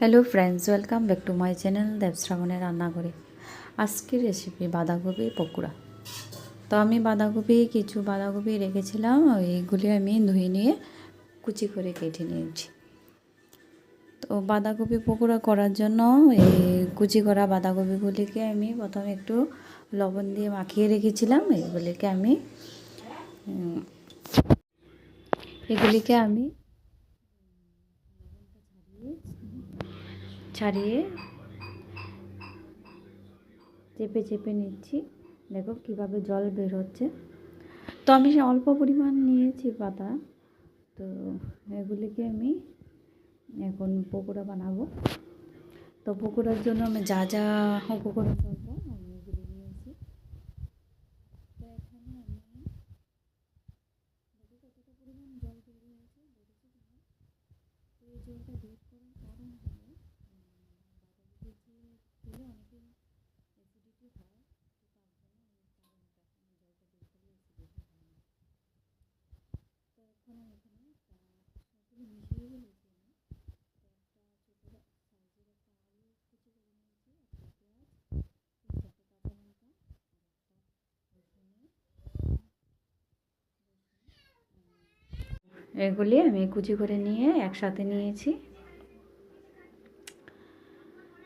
Hello friends welcome back to my channel দেবশ্রাবণের রান্নাঘরে আজকের recipe বাঁধাকপি পকোড়া। তো আমি বাঁধাকপি, কিছু বাঁধাকপি রেখেছিলাম এইগুলি আমি ধুয়ে নিয়ে কুচি করে কেটে নিয়েছি। তো বাঁধাকপি পকোড়া করার জন্য এই কুচি করা বাঁধাকপিগুলিকে আমি প্রথমে একটু লবণ দিয়ে মাখিয়ে রেখেছিলাম, এগুলিকে আমি এগুলিকে আমি ছাড়িয়ে চেপে চেপে নিচ্ছি। দেখো কীভাবে জল বের হচ্ছে। তো আমি অল্প পরিমাণ নিয়েছি পাতা। তো এগুলিকে আমি এখন পকোড়া বানাবো। তো পকোড়ার জন্য আমি যা যা উপকরণ দরকার আমি এগুলি নিয়েছি তো এখানে আমি দেখো কতটা পরিমাণ জল বেরিয়ে আছে দেখেছ তোমরা তো এই জলটা বের করার কারণ হলো বাঁধাকপি যে খেলে অনেকের অ্যাসিডিটি হয় তো তার জন্য এই কারণটা আমি জলটা বের করলে অ্যাসিডিটি হয় না তো এখন আমি এখানে সবগুলো মিশিয়ে ফেলেছি আমি তো একটা ছোটো সাইজের একটা আলু কুচি করে নিয়েছি একটা পেঁয়াজ তিন চারটে কাঁচা লঙ্কা আর একটা রসুনের এগুলি আমি কুচি করে নিয়ে একসাথে নিয়েছি।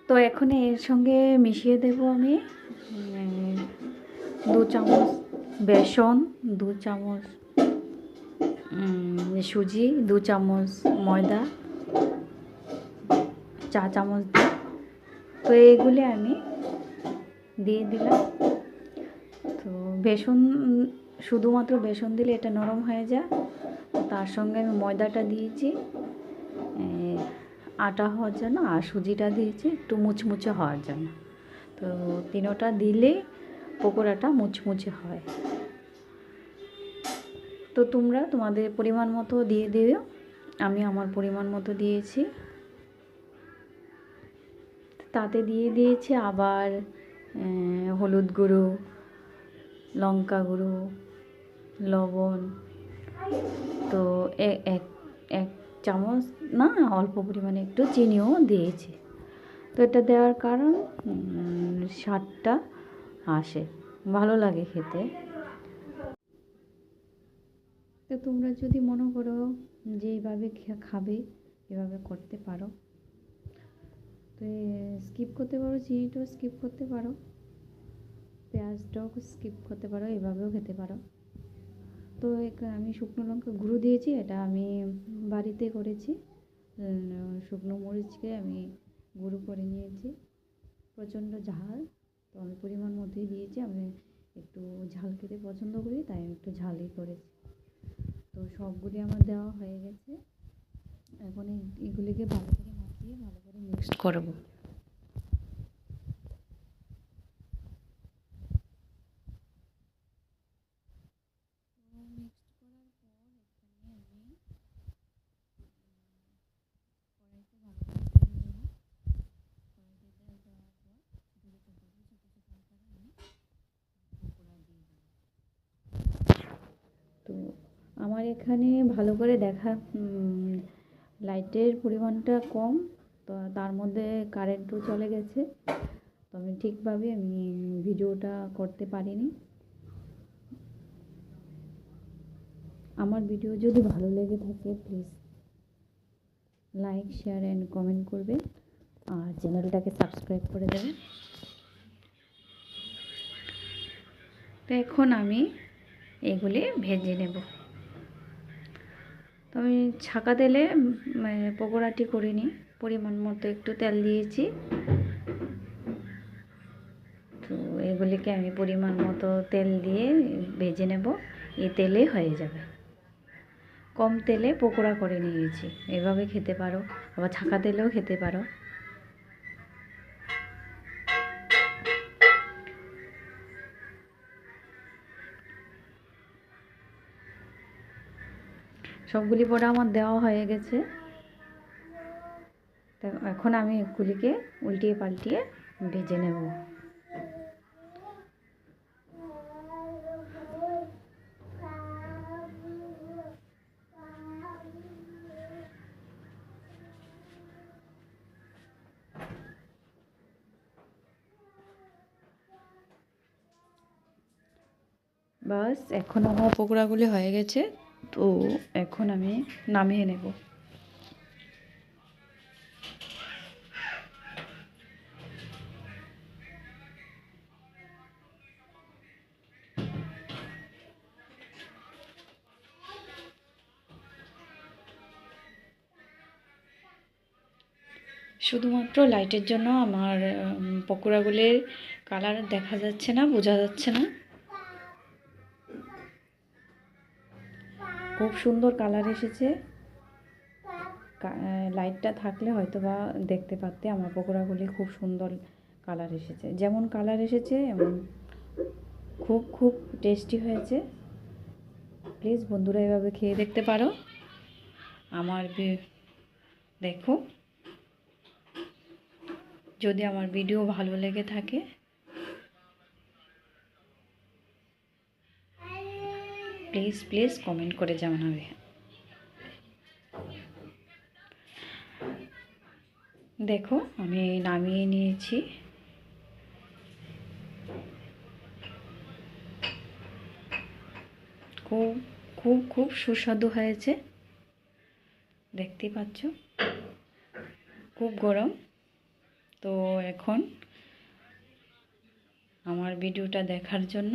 তো এখন এর সঙ্গে মিশিয়ে দেব আমি দু চামচ বেসন, দু চামচ সুজি, দু চামচ ময়দা, চা চামচ তো এইগুলি আমি দিয়ে দিলাম। তো বেসন, শুধুমাত্র বেসন দিলে এটা নরম হয়ে যায়। তার সঙ্গে আমি ময়দাটা দিয়েছি। আটা হওয়ার জন্য আর সুজিটা দিয়েছি, একটু মুচমুচে হওয়ার জন্য। তো তিনোটা দিলে পকোড়াটা মুচমুচে হয়। তো তোমরা তোমাদের পরিমাণ মতো দিয়ে দিও। আমি আমার পরিমাণ মতো দিয়েছি। তাতে দিয়ে দিয়েছি আবার হলুদ গুঁড়ো, লঙ্কা গুঁড়ো, লবণ। তো এক এক চামচ, না, অল্প পরিমাণে একটু চিনিও দিয়েছি। তো এটা দেওয়ার কারণ স্বাদটা আসে, ভালো লাগে খেতে। তো তোমরা যদি মনে করো যে এইভাবে খাবে, এভাবে করতে পারো। তো স্কিপ করতে পারো, চিনিটাও স্কিপ করতে পারো। পেঁয়াজটাও স্কিপ করতে পারো, এভাবেও খেতে পারো। তো আমি শুকনো লঙ্কা গুঁড়ো দিয়েছি এটা আমি বাড়িতে করেছি। শুকনো মরিচকে আমি গুঁড়ো করে নিয়েছি। প্রচণ্ড ঝাল তো আমি পরিমাণ মতোই দিয়েছি। আমি একটু ঝাল খেতে পছন্দ করি তাই আমি একটু ঝালই করেছি। তো সবগুলি আমার দেওয়া হয়ে গেছে। এখন এগুলিকে ভালো করে মাখিয়ে ভালো করে মিক্সড করব তো মিক্সড করার পর এখানে আমি কড়াইতে ভালো করে তেল দেবো কড়াইতে তেল দেওয়ার পর ছোটো ছোটো করে ছোটো ছোটো আকারে আমি পকোড়া দিয়ে দেবো তো আমার এখানে ভালো করে দেখা লাইটের পরিমাণটা কম, তো তার মধ্যে কারেন্টও চলে গেছে। তো আমি ঠিকভাবে আমি ভিডিওটা করতে পারিনি। আমার ভিডিও যদি ভালো লেগে থাকে please like share and comment করবে। আর চ্যানেলটাকে সাবস্ক্রাইব করে দেবে। তো এখন আমি এগুলি ভেজে নেব। আমি ছাকা তেলে মানে পকোড়াটি করিনি পরিমাণ মতো একটু তেল দিয়েছি। তো এগুলিকে আমি পরিমাণ মতো তেল দিয়ে ভেজে নেব। এই তেলে হয়ে যাবে। কম তেলে পকোড়া করে নিয়েছি। এভাবে খেতে পারো। আবার ছাঁকা তেলেও খেতে পারো। সবগুলি পড়া আমার দেওয়া হয়ে গেছে। এখন আমি এগুলিকে উল্টিয়ে পাল্টিয়ে ভেজে নেব। বাস, এখন আমার পকোড়াগুলি হয়ে গেছে। তো এখন আমি নামিয়ে নেব। শুধুমাত্র লাইটের জন্য আমার পকোড়াগুলির কালার দেখা যাচ্ছে না, বোঝা যাচ্ছে না। খুব সুন্দর কালার এসেছে। লাইটটা থাকলে হয়তো বা দেখতে পারতে, আমার পকোড়াগুলি খুব সুন্দর কালার এসেছে। যেমন কালার এসেছে এমন খুব খুব টেস্টি হয়েছে। প্লিজ বন্ধুরা এভাবে খেয়ে দেখতে পারো। আমার দেখো। যদি আমার ভিডিও ভালো লেগে থাকে প্লিজ প্লিজ কমেন্ট করে জানাবে দেখো, আমি নামিয়ে নিয়েছি। খুব খুব খুব সুস্বাদু হয়েছে। দেখতেই পাচ্ছ? খুব গরম। তো এখন আমার ভিডিওটা দেখার জন্য